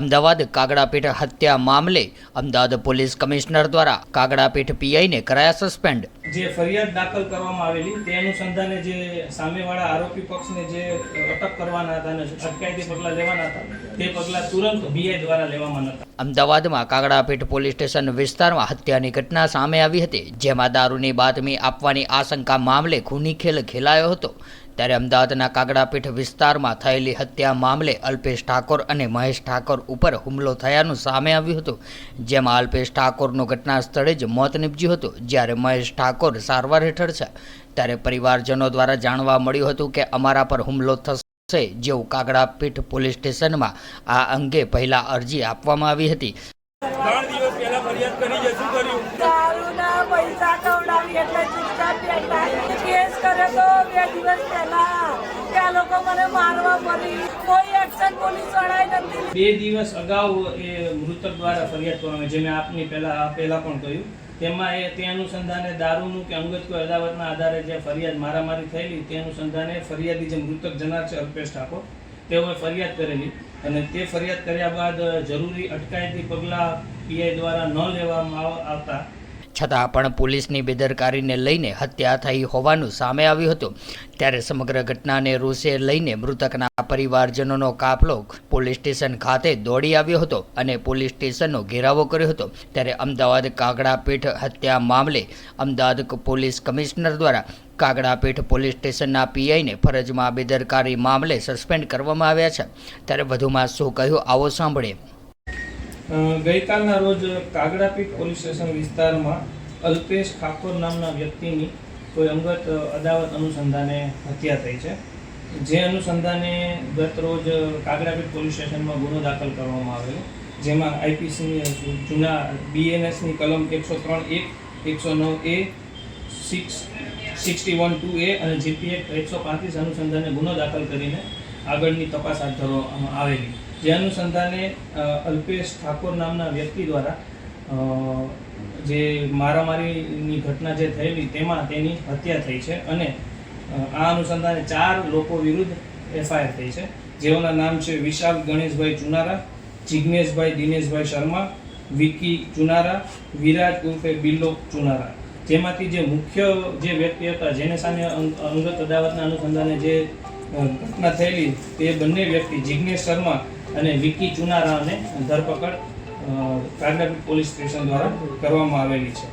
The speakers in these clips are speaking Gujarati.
અમદાવાદ કાગડાપીઠ હત્યા મામલે અમદાવાદ પોલીસ કમિશનર દ્વારા કાગડાપીઠ પીઆઈને કરાયા સસ્પેન્ડ. જે ફરિયાદ દાખલ કરવામાં આવેલી તે અનુસંધાને જે સામેવાળા આરોપી પક્ષને જે અટક કરવાના હતા અને અટકાયતી પગલાં લેવાના હતા તે પગલાં તુરંત બીઆઈ દ્વારા લેવામાં નહોતા. અમદાવાદમાં કાગડાપીઠ પોલીસ સ્ટેશન વિસ્તારમાં હત્યાની ઘટના સામે આવી હતી જેમાં દારૂની બાતમી આપવાની આશંકા મામલે ખૂની ખેલ ખેલાયો હતો. ત્યારે અમદાવાદના કાગડાપીઠ વિસ્તારમાં થયેલી હત્યા મામલે અલ્પેશ ઠાકોર અને મહેશ ઠાકોર ઉપર હુમલો થયાનું સામે આવ્યું હતું. જેમાં અલ્પેશ ઠાકોરનું ઘટના સ્થળે જ મોત નીપજ્યું હતું. જ્યારે મહેશ ઠાકોર સારવાર હેઠળ છે. ત્યારે પરિવારજનો દ્વારા જાણવા મળ્યું હતું કે અમારા પર હુમલો થશે જેવું કાગડાપીઠ પોલીસ સ્ટેશનમાં આ અંગે પહેલા અરજી આપવામાં આવી હતી ત્રણ દિવસ પહેલા ફરિયાદ કરી છે શું કર્યું દારૂના પૈસા કવડાવી એટલે ચૂપચાપ બેઠા કેસ કર્યો તો બે દિવસ પહેલા. ત્યાં લોકો મને મારવા પડી કોઈ એક્શન પોલીસ વાળાએ નથી બે દિવસ અગાઉ એ મૃતક દ્વારા ફરિયાદ કરવામાં જે મેં આપની પહેલા પહેલા પણ કહ્યું. તેમાં એ તે અનુસંધાને દારૂનું કે અંગત કોઈ અદાવતના આધારે જે ફરિયાદ મારામારી થયેલી, તે અનુસંધાને ફરિયાદી જે મૃતક જનાર છે, અલ્પેશ ઠાકોર, તેઓએ ફરિયાદ કરેલી. અને તે ફરિયાદ કર્યા બાદ જરૂરી અટકાયતી પગલાં પીઆઈ દ્વારા ન લેવામાં આવતા છતાં પણ પોલીસની બેદરકારીને લઈને હત્યા થઈ હોવાનું સામે આવ્યું હતું. ત્યારે સમગ્ર ઘટનાને રોષે લઈને મૃતકના પરિવારજનોનો કાફલો પોલીસ સ્ટેશન ખાતે દોડી આવ્યો હતો અને પોલીસ સ્ટેશનનો ઘેરાવો કર્યો હતો. ત્યારે અમદાવાદ કાગડાપીઠ હત્યા મામલે અમદાવાદ પોલીસ કમિશનર દ્વારા કાગડાપીઠ પોલીસ સ્ટેશનના પીઆઈને ફરજમાં બેદરકારી મામલે સસ્પેન્ડ કરવામાં આવ્યા છે. ત્યારે વધુમાં શું કહ્યું આવો સાંભળીએ. ગઈકાલના રોજ કાગડાપીઠ પોલીસ સ્ટેશન વિસ્તારમાં અલ્પેશ ઠાકોર નામના વ્યક્તિની કોઈ અંગત અદાવત અનુસંધાને હત્યા થઈ છે. જે અનુસંધાને ગત રોજ કાગડાપીઠ પોલીસ સ્ટેશનમાં ગુનો દાખલ કરવામાં આવેલો. જેમાં આઈપીસીની જૂના બીએનએસની કલમ એકસો ત્રણ એક, એકસો નવ A, six, sixty one two A અને જીપીએ એકસો પાંત્રીસ અનુસંધાને ગુનો દાખલ કરીને આગળની તપાસ હાથ ધરવામાં આવેલી. જે અનુસંધાને અલ્પેશ ઠાકોર નામના વ્યક્તિ દ્વારા જે મારામારીની ઘટના જે થયેલી તેમાં તેની હત્યા થઈ છે અને આ અનુસંધાને ચાર લોકો વિરુદ્ધ એફઆઈઆર થઈ છે. જેઓના નામ છે વિશાલ, ગણેશભાઈ ચુનારા જિજ્ઞેશભાઈ દિનેશભાઈ શર્મા વિકી ચુનારા, વિરાજ ઉર્ફે બિલ્લો ચુનારા. જેમાંથી જે મુખ્ય જે વ્યક્તિ હતા, જેને સામે અંગ- અંગત અદાવતના અનુસંધાને જે ઘટના થયેલી તે બંને વ્યક્તિ જિજ્ઞેશ શર્મા અને વિકી ચુનારાને ધરપકડ કાગડાપીઠ પોલીસ સ્ટેશન દ્વારા કરવામાં આવેલી છે.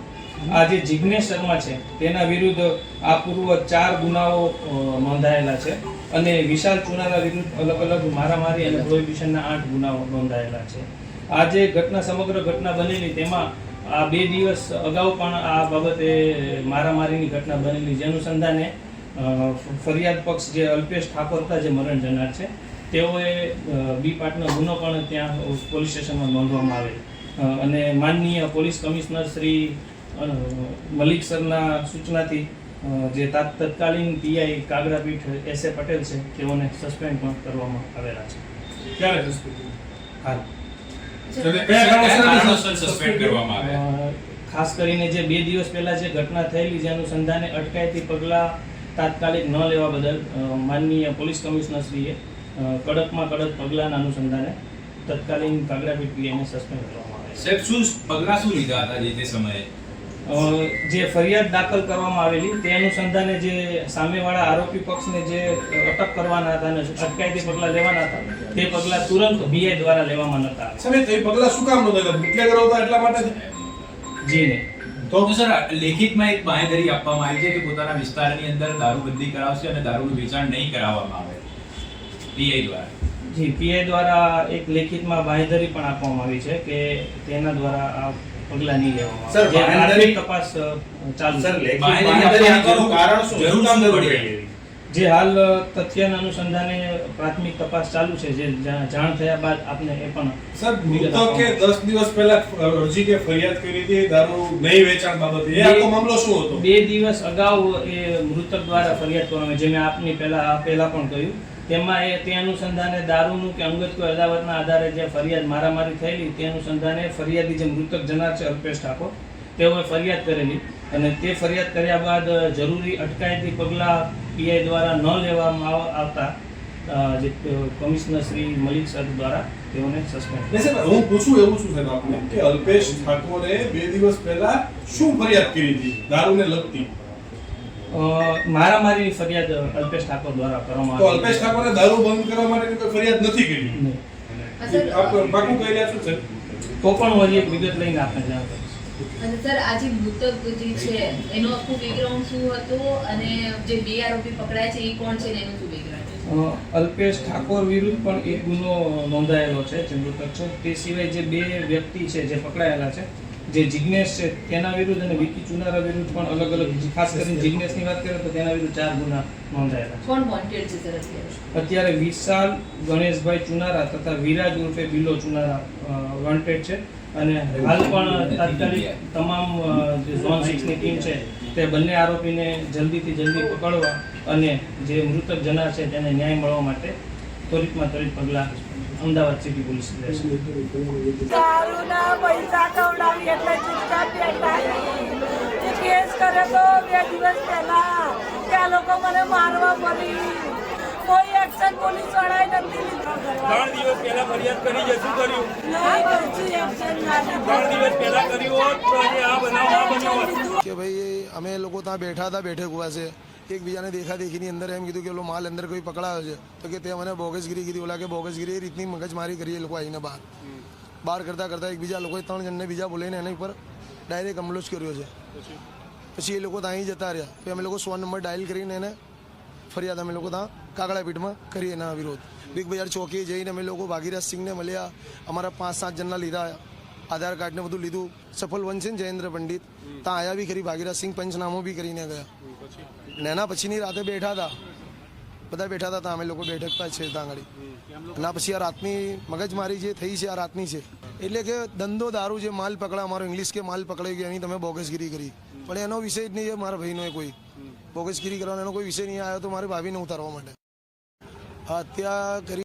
આ જે જિજ્ઞેશ શર્મા છે, તેના વિરુદ્ધ આ પૂર્વ ચાર ગુનાઓ નોંધાયેલા છે અને વિશાલ ચુનારા વિરુદ્ધ અલગ અલગ મારામારી અને પ્રોહિબિશનના આઠ ગુનાઓ નોંધાયેલા છે. આ જે ઘટના, સમગ્ર ઘટના બનેલી, તેમાં આ બે દિવસ અગાઉ પણ આ બાબતે મારામારીની ઘટના બનેલી. જે અનુસંધાને ફરિયાદ પક્ષ જે અલ્પેશ ઠાકોર હતા, જે મરણ જનાર છે તેઓએ બી પાર્ટનો ગુનો પણ ત્યાં પોલીસ સ્ટેશનમાં નોંધવામાં આવે. અને માનનીય પોલીસ કમિશનર શ્રી મલિક સરના સૂચનાથી જે તાત- તત્કાલીન PI Kagdapith S A Patel છે તેઓને સસ્પેન્ડ પણ કરવામાં આવેલા છે. ક્યારે સસ્પેન્ડ હાલ. સસ્પેન્ડ કરવામાં આવ્યા? ખાસ કરીને જે બે દિવસ પહેલા જે ઘટના થયેલી જે અનુસંધાને અટકાયતી પગલાં તાત્કાલિક ન લેવા બદલ માનનીય પોલીસ કમિશનરશ્રીએ અ, કડકમાં કડક પગલાંના અનુસંધાને તત્કાલીન કાગડાપીઠ પીઆઈને સસ્પેન્ડ કરવામાં આવે છે. સાહેબ શું પગલાં શું લીધા હતા જે તે સમયે? જે ફરિયાદ દાખલ કરવામાં આવેલી તે અનુસંધાને જે સામેવાળા આરોપી પક્ષને જે અટક કરવાના હતા અને અટકાયતી પગલાં લેવાના હતા તે પગલાં તુરંત બીઆઈ દ્વારા લેવામાં નહોતા સાહેબ તે પગલાં શું કામ નહોતા બુટલેગર કરાવતા એટલા માટે? જી નહીં તો સર લેખિતમાં એક બાંહેધરી આપવામાં આવી છે કે પોતાના વિસ્તારની અંદર દારૂબંધી કરાવશે અને દારૂનું વેચાણ નહીં કરાવવામાં આવે. પીઆઈ દ્વારા જી પીઆઈ દ્વારા એક લેખિતમાં બાંહેધરી પણ આપવામાં આવી છે કે તેના દ્વારા આ પગલાં નહીં લેવામાં સર, આવે. જે બાંહેધરી- પ્રાથમિક તપાસ અ, ચાલુ સર છે. લેખિત બાંહેધરી બાંહેધરી આપવાનું આપવાનું કારણ શું જરૂર શું કામ જરૂર પડી? પડી જે હાલ અ, તથ્યના અનુસંધાને પ્રાથમિક તપાસ ચાલુ છે જે જા- જાણ થયા બાદ આપને એ પણ સર મૃતકે દસ દિવસ પહેલા અરજી કે ફરિયાદ કરી હતી દારૂ નહીં વેચાણ બાબતે એ આખો મામલો શું હતો બે દિવસ અગાઉ એ મૃતક દ્વારા ફરિયાદ કરવામાં આવી, જે મેં આપની પહેલા પહેલા પણ કહ્યું તેમાં એ તે અનુસંધાને દારૂનું કે અંગત કોઈ અદાવતના આધારે જે ફરિયાદ મારામારી થયેલી, તે અનુસંધાને ફરિયાદી જે મૃતક જનાર છે, અલ્પેશ ઠાકોર, તેઓએ ફરિયાદ કરેલી અને તે ફરિયાદ કર્યા બાદ જરૂરી અટકાયતી પગલાં પીઆઈ દ્વારા ન લેવામાં આવતા જે કમિશનર શ્રી મલિક સર દ્વારા તેઓને સસ્પેન્ડ હું પૂછું એવું છું સાહેબ આપને કે અલ્પેશ ઠાકોરે બે દિવસ પહેલા શું ફરિયાદ કરી હતી? દારૂને લગતી. મારામારીની ફરિયાદ અલ્પેશ ઠાકોર દ્વારા કરવામાં તો અલ્પેશ ઠાકોરે દારૂ બંધ કરવા માટે કોઈ ફરિયાદ નથી કરી? આપ પાકું કહી રહ્યા છો સર? તો પણ હું હજી એક વિગત લઈને આપને જાણ સર આ મૃતક જે છે એનો આખું બેકગ્રાઉન્ડ શું હતું? અને જે બે આરોપી પકડાય છે એ કોણ છે ને એનું શું બેકગ્રાઉન્ડ છે? અલ્પેશ ઠાકોર વિરુદ્ધ પણ એક ગુનો નોંધાયેલો છે જે મૃતક છે. તે સિવાય જે બે વ્યક્તિ છે જે પકડાયેલા છે જે જિજ્ઞેશ છે તેના વિરુદ્ધ અને વિકી ચુનારા વિરુદ્ધ પણ અલગ અલગ ખાસ કરીને જિજ્ઞેશની વાત કરીએ તો તેના વિરુદ્ધ ચાર ગુના નોંધાયેલા કોણ વોન્ટેડ છે સર અત્યારે અત્યારે વિશાલ ગણેશભાઈ ચુનારા તથા વિરાજ ઉર્ફે બિલો ચુનારા વોન્ટેડ છે. અને હાલ પણ તાત્કાલિક તમામ જે ઝોન સિક્સની ટીમ છે તે બંને આરોપીને જલ્દીથી જલ્દી પકડવા અને જે મૃતક જનાર છે તેને ન્યાય મળવા માટે ત્વરિતમાં ત્વરિત પગલાં અમદાવાદ સિટી પોલીસ દારૂના પૈસા કવડાવી એટલે બેઠા કેસ તો બે દિવસ પહેલા કે લોકો મને મારવા પડી કોઈ એક્શન પોલીસ વાળાએ નથી ત્રણ દિવસ પહેલા ફરિયાદ કરી છે શું કર્યું? ત્રણ દિવસ પહેલા કર્યું હોત તો આજે આ બનાવ ના બન્યો કે ભાઈ અમે લોકો ત્યાં બેઠા હતા બેઠક ઊભા છે. એકબીજાને દેખા દેખીની અંદર એમ કીધું કે પેલો માલ અંદર કોઈ પકડાયો છે. તો કે તે મને બોગસગીરી કીધી. ઓલા કે બોગસગીરી એ રીતની મગજમારી કરી એ લોકો આવીને બહાર. બહાર કરતાં કરતાં એકબીજા લોકોએ ત્રણ જણને બીજા બોલાવીને એના ઉપર ડાયરેક્ટ હમલો જ કર્યો છે. પછી? એ લોકો ત્યાં જતા રહ્યા. પછી અમે લોકો સો નંબર ડાયલ કરીને એને ફરિયાદ અમે લોકો ત્યાં કાગડાપીઠમાં કરી એના વિરોધ. બિગ બજાર ચોકીએ જઈને અમે લોકો ભાગીરાજ સિંહને મળ્યા. અમારા પાંચ સાત જણના લીધા. આધાર કાર્ડને બધું લીધું. સફળ બનશે ને જયેન્દ્ર પંડિત. ત્યાં આયા બી ખરી, ભાગીરાજ સિંહ પંચનામો બી કરીને ગયા. ને એના પછીની રાતે બેઠા હતા બધા બેઠા હતા અમે લોકો બેઠક પર છે ત્યાં આગળ. એના પછી આ રાતની મગજમારી જે થઈ છે, આ રાતની છે. એટલે કે ધંધો દારૂ જે માલ પકડા અમારો ઇંગ્લિશ કે માલ પકડાઈ ગયો, એની તમે બોગસગીરી કરી. પણ એનો વિષય જ નહીં છે મારા ભાઈનો કોઈ. બોગસગીરી કરવાનો એનો કોઈ વિષય નહીં આવ્યો તો મારી ભાભીને ઉતારવા માટે. હત્યા કરી